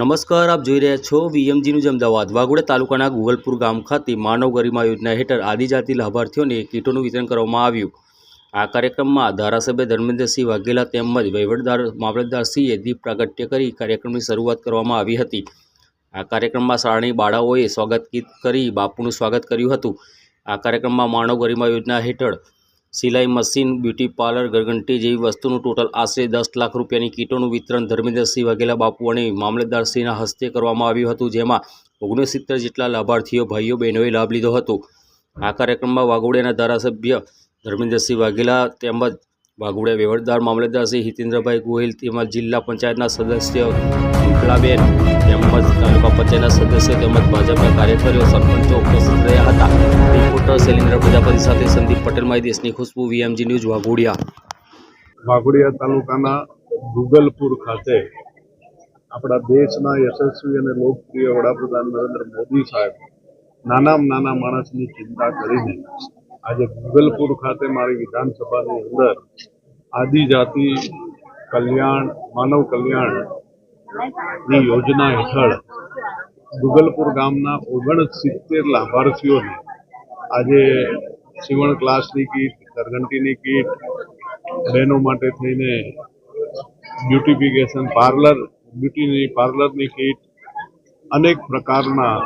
નમસ્કાર, આપ જોઈ રહ્યા છો વીએમજી ન્યૂઝ અમદાવાદ. વાઘોડા તાલુકાના ગુગલપુર ગામ ખાતે માનવ ગરિમા યોજના હેઠળ આદિજાતિ લાભાર્થીઓને કીટોનું વિતરણ કરવામાં આવ્યું. આ કાર્યક્રમમાં ધારાસભ્ય ધર્મેન્દ્રસિંહ વાઘેલા તેમજ વહીવટદાર મામલતદારસિંહે દીપ પ્રાગટ્ય કરી કાર્યક્રમની શરૂઆત કરવામાં આવી હતી. આ કાર્યક્રમમાં શાળાની બાળાઓએ સ્વાગત ગીત કરી બાપુનું સ્વાગત કર્યું હતું. આ કાર્યક્રમમાં માનવ ગરિમા યોજના હેઠળ સિલાઈ મશીન, બ્યુટી પાર્લર ગરગંટી જેવી વસ્તુનું ટોટલ આશરે દસ લાખ રૂપિયાની કીટોનું વિતરણ ધર્મેન્દ્રસિંહ વાઘેલા બાપુ અને મામલતદારશ્રીના હસ્તે કરવામાં આવ્યું હતું, જેમાં ઓગણસિત્તેર જેટલા લાભાર્થીઓ, ભાઈઓ, બહેનોએ લાભ લીધો હતો. આ કાર્યક્રમમાં વાઘોડિયાના ધારાસભ્ય ધર્મેન્દ્રસિંહ વાઘેલા તેમજ વાઘોડિયા વહીવટદાર મામલતદારશ્રી હિતેન્દ્રભાઈ ગોહિલ તેમજ જિલ્લા પંચાયતના સદસ્ય વિમલાબેન તેમજ તાલુકા પંચાયતના સદસ્ય તેમજ ભાજપના કાર્યકરો સરપંચો ઉપસ્થિત રહ્યા હતા. શૈલેન્દ્ર પ્રજાપતિ સાથે સંદીપ પટેલ મારી દેશની ખુશ્બુ વીએમજી ન્યૂઝ વાઘોડિયા. વાઘોડિયા તાલુકાના ગુગલપુર ખાતે આપણા દેશના યશસ્વી અને લોકપ્રિય વડાપ્રધાન નરેન્દ્ર મોદી સાહેબ નાનામાં નાના માણસની ચિંતા કરીને આજે ગુગલપુર ખાતે મારી વિધાનસભાની અંદર આદિજાતિ કલ્યાણ, માનવ કલ્યાણની યોજના હેઠળ ગુગલપુર ગામના ઓગણસિત્તેર લાભાર્થીઓને આજે સીવણ ક્લાસની કીટ, ઘરઘંટીની કીટ, બહેનો માટે થઈને બ્યુટિફિકેશન પાર્લર, બ્યુટીની પાર્લરની કીટ, અનેક પ્રકારના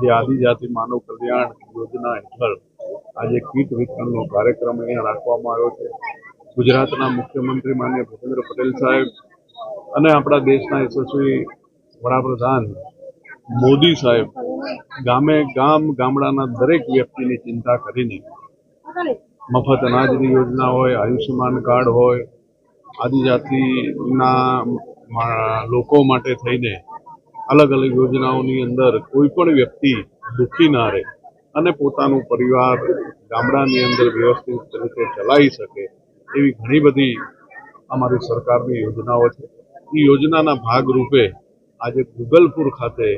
જે આદિજાતિ માનવ કલ્યાણ યોજના હેઠળ આજે કીટ વિતરણનો કાર્યક્રમ અહીંયા રાખવામાં આવ્યો છે. ગુજરાતના મુખ્યમંત્રી માન્ય ભૂપેન્દ્ર પટેલ સાહેબ અને આપણા દેશના યશસ્વી વડાપ્રધાન મોદી સાહેબ ગામે ગામ ગામડાના દરેક વ્યક્તિની ચિંતા કરીને મફત અનાજની યોજના હોય, આયુષ્યમાન કાર્ડ હોય, આદિજાતિના લોકો માટે થઈને અલગ અલગ યોજનાઓની અંદર કોઈ પણ વ્યક્તિ દુઃખી ના રહે અને પોતાનું પરિવાર ગામડાની અંદર વ્યવસ્થિત રીતે ચલાવી શકે એવી ઘણી બધી અમારી સરકારની યોજનાઓ છે. એ યોજનાના ભાગરૂપે આજે ગુગલપુર ખાતે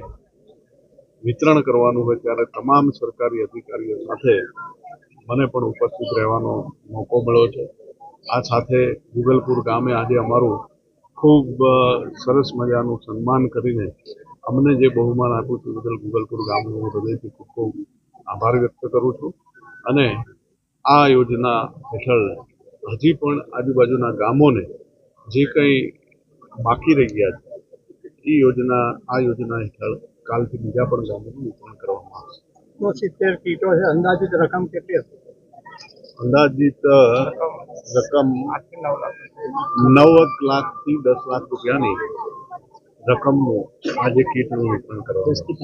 વિતરણ કરવાનું હોય ત્યારે તમામ સરકારી અધિકારીઓ સાથે મને પણ ઉપસ્થિત રહેવાનો મોકો મળ્યો છે. આ સાથે ગુગલપુર ગામે આજે અમારું ખૂબ સરસ મજાનું સન્માન કરીને અમને જે બહુમાન આપ્યું તે બદલ ગુગલપુર ગામનો હું હૃદયથી ખૂબ ખૂબ આભાર વ્યક્ત કરું છું. અને આ યોજના હેઠળ હજી પણ આજુબાજુના ગામોને જે કંઈ બાકી રહી ગયા છે, એ યોજના, આ યોજના હેઠળ કાલથી બીજા પણ ગામોનું વિતરણ કરવામાં આવશે તો સિત્તેર કીટો છે અંદાજિત રકમ કેટલી હશે અંદાજિત રકમ નવ લાખથી દસ લાખ રૂપિયાની રકમનું આજે કીટનું વિતરણ કરવામાં.